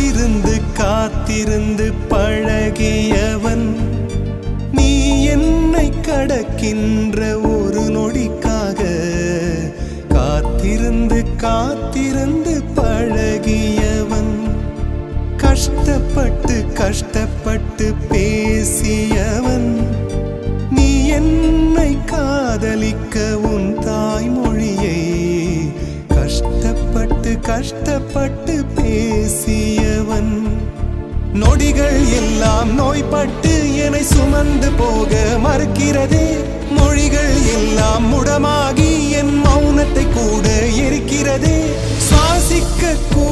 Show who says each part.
Speaker 1: காத்திருந்து காத்திருந்து பழகியவன். நீ என்னை கடக்கின்ற ஒரு நொடிக்காக காத்திருந்து காத்திருந்து பழகியவன். கஷ்டப்பட்டு கஷ்டப்பட்டு பேசியவன். நீ என்னை காதலிக்க பட்டு கஷ்டப்பட்டு பேசியவன். நொடிகள் எல்லாம் நோய்பட்டு என்னை சுமந்து போக மறுக்கிறதே. மொழிகள் எல்லாம் முடமாகி என் மௌனத்தை கூட எரிக்கிறதே. சுவாசிக்க கூட